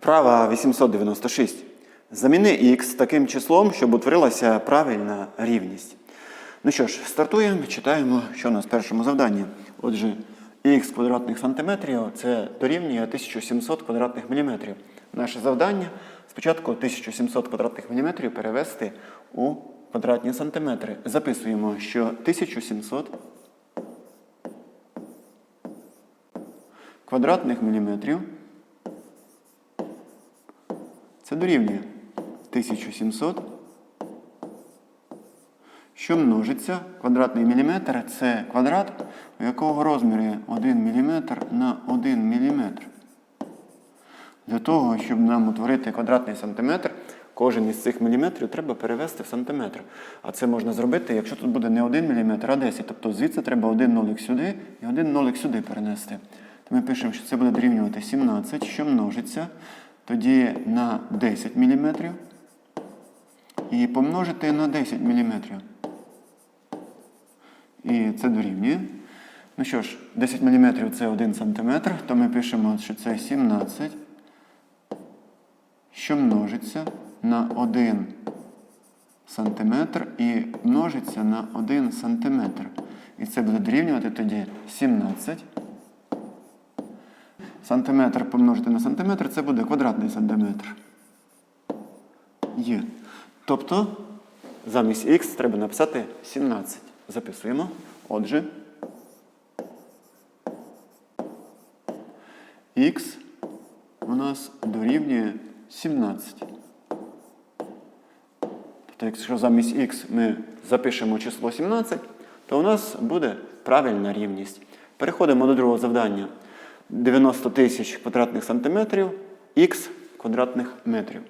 Вправа 896. Заміни х таким числом, щоб утворилася правильна рівність. Ну що ж, стартуємо, читаємо, що у нас в першому завданні. Отже, х квадратних сантиметрів це дорівнює 1700 квадратних міліметрів. Наше завдання спочатку 1700 квадратних міліметрів перевести у квадратні сантиметри. Записуємо, що 1700 квадратних міліметрів це дорівнює 1700, що множиться. Квадратний міліметр це квадрат, у якого розміри 1 мм на 1 мм. Для того, щоб нам утворити квадратний сантиметр, кожен із цих міліметрів треба перевести в сантиметр. А це можна зробити, якщо тут буде не 1 мм, а 10. Тобто звідси треба один нолик сюди і один нолик сюди перенести. То ми пишемо, що це буде дорівнювати 17, що множиться тоді на 10 мм. І помножити на 10 мм. І це дорівнює. Ну що ж, 10 мм це 1 см, то ми пишемо, що це 17, що множиться на 1 см і множиться на 1 см. І це буде дорівнювати тоді 17. Сантиметр помножити на сантиметр це буде квадратний сантиметр. Є. Тобто замість х треба написати 17. Записуємо. Отже, х у нас дорівнює 17. Тобто, якщо замість х ми запишемо число 17, то у нас буде правильна рівність. Переходимо до другого завдання. 90 тисяч квадратних сантиметрів х квадратних метрів.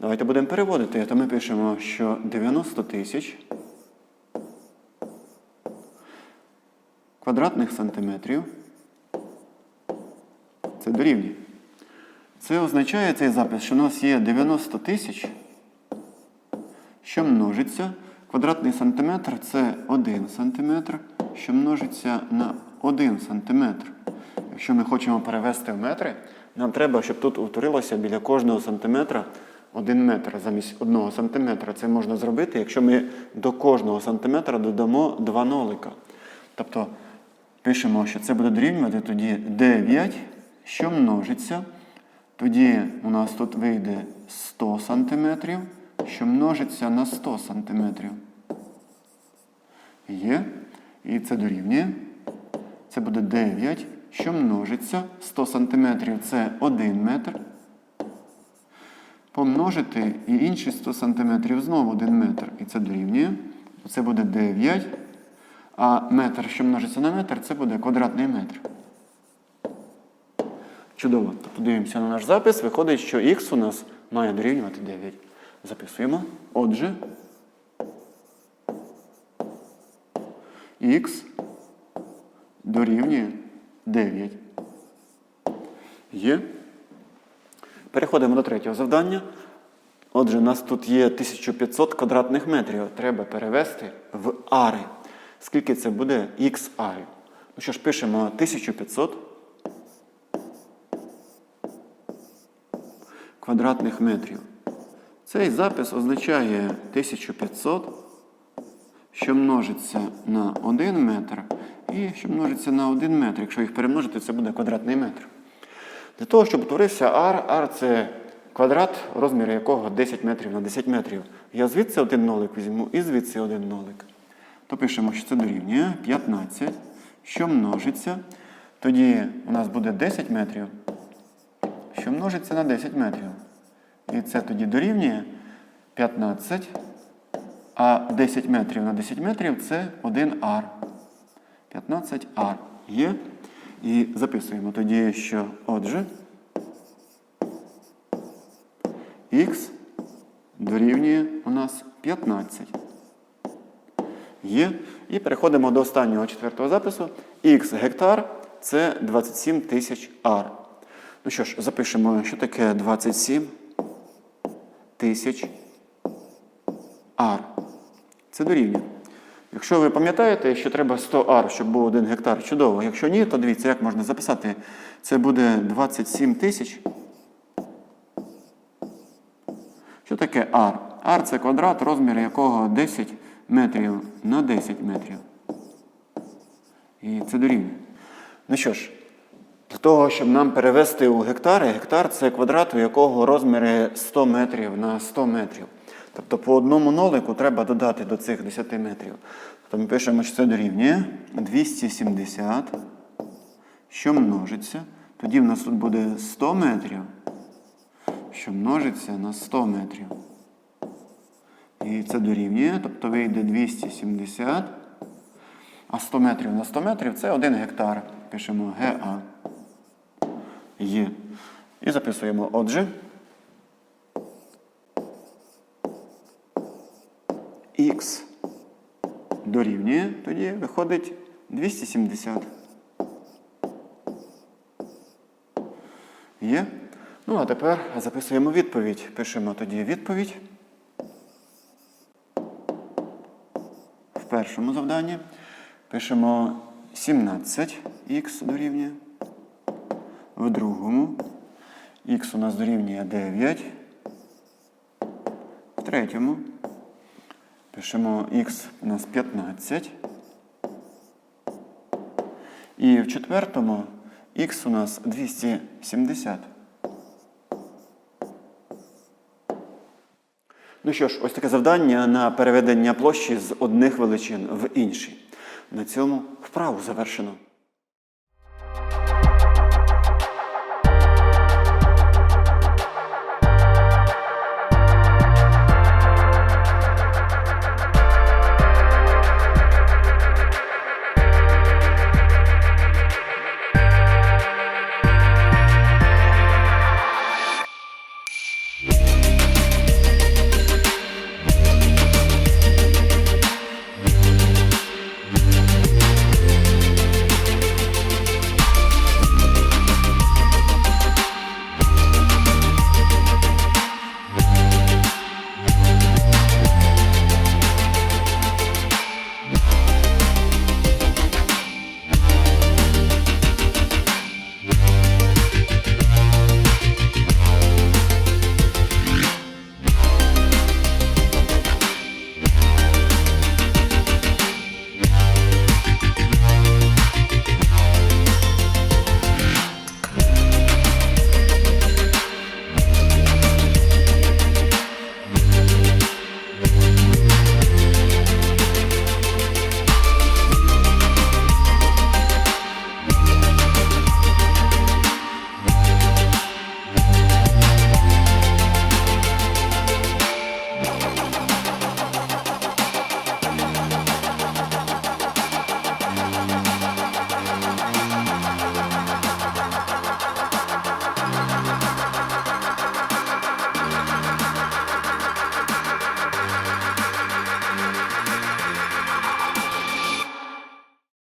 Давайте будемо переводити, то ми пишемо, що 90 тисяч квадратних сантиметрів це дорівнює. Це означає цей запис, що у нас є 90 тисяч, що множиться. Квадратний сантиметр це 1 сантиметр, що множиться на 1 сантиметр. Якщо ми хочемо перевести в метри, нам треба, щоб тут утворилося біля кожного сантиметра 1 метр замість 1 сантиметра. Це можна зробити, якщо ми до кожного сантиметра додамо 2 нолика. Тобто пишемо, що це буде дорівнювати тоді 9, що множиться. Тоді у нас тут вийде 100 сантиметрів, що множиться на 100 сантиметрів. Є. І це дорівнює. Це буде 9, що множиться. 100 сантиметрів це 1 метр. Помножити і інші 100 сантиметрів знову 1 метр. І це дорівнює. Це буде 9. А метр, що множиться на метр, це буде квадратний метр. Чудово. Тобто дивимося на наш запис. Виходить, що х у нас має дорівнювати 9. Записуємо. Отже, х дорівнює 9. Є. Переходимо до третього завдання. Отже, у нас тут є 1500 квадратних метрів. Треба перевести в ари. Скільки це буде х арів? Ну що ж, пишемо 1500 квадратних метрів. Цей запис означає 1500, що множиться на 1 метр, і що множиться на 1 метр. Якщо їх перемножити, це буде квадратний метр. Для того, щоб утворився ар, ар це квадрат, розміри якого 10 метрів на 10 метрів. Я звідси один нолик візьму і звідси один нолик. То пишемо, що це дорівнює 15, що множиться. Тоді у нас буде 10 метрів, що множиться на 10 метрів. І це тоді дорівнює 15. А 10 метрів на 10 метрів це 1 ар. 15 ар є. І записуємо тоді, що отже, х дорівнює у нас 15. Є. І переходимо до останнього четвертого запису. Х гектар це 27 тисяч ар. Ну що ж, запишемо, що таке 27 тисяч ар. Це дорівнює. Якщо ви пам'ятаєте, що треба 100 ар, щоб був 1 гектар, чудово. Якщо ні, то дивіться, як можна записати. Це буде 27 тисяч Що таке r? r це квадрат, розмір якого 10 метрів на 10 метрів. І це дорівнює. Ну що ж, для того, щоб нам перевести у гектари, гектар це квадрат, у якого розміри 100 метрів на 100 метрів. Тобто по одному нолику треба додати до цих 10 метрів. Тобто ми пишемо, що це дорівнює 270, що множиться. Тоді в нас тут буде 100 метрів, що множиться на 100 метрів. І це дорівнює, тобто вийде 270. А 100 метрів на 100 метрів це 1 гектар. Пишемо ГА. Є. І записуємо отже. Х дорівнює, тоді виходить 270. Є. Ну, а тепер записуємо відповідь. Пишемо тоді відповідь. В першому завданні пишемо 17х дорівнює. В другому х у нас дорівнює 9. В третьому пишемо х у нас 15. І в четвертому х у нас 270. Ну що ж, ось таке завдання на переведення площі з одних величин в інші. На цьому вправу завершено.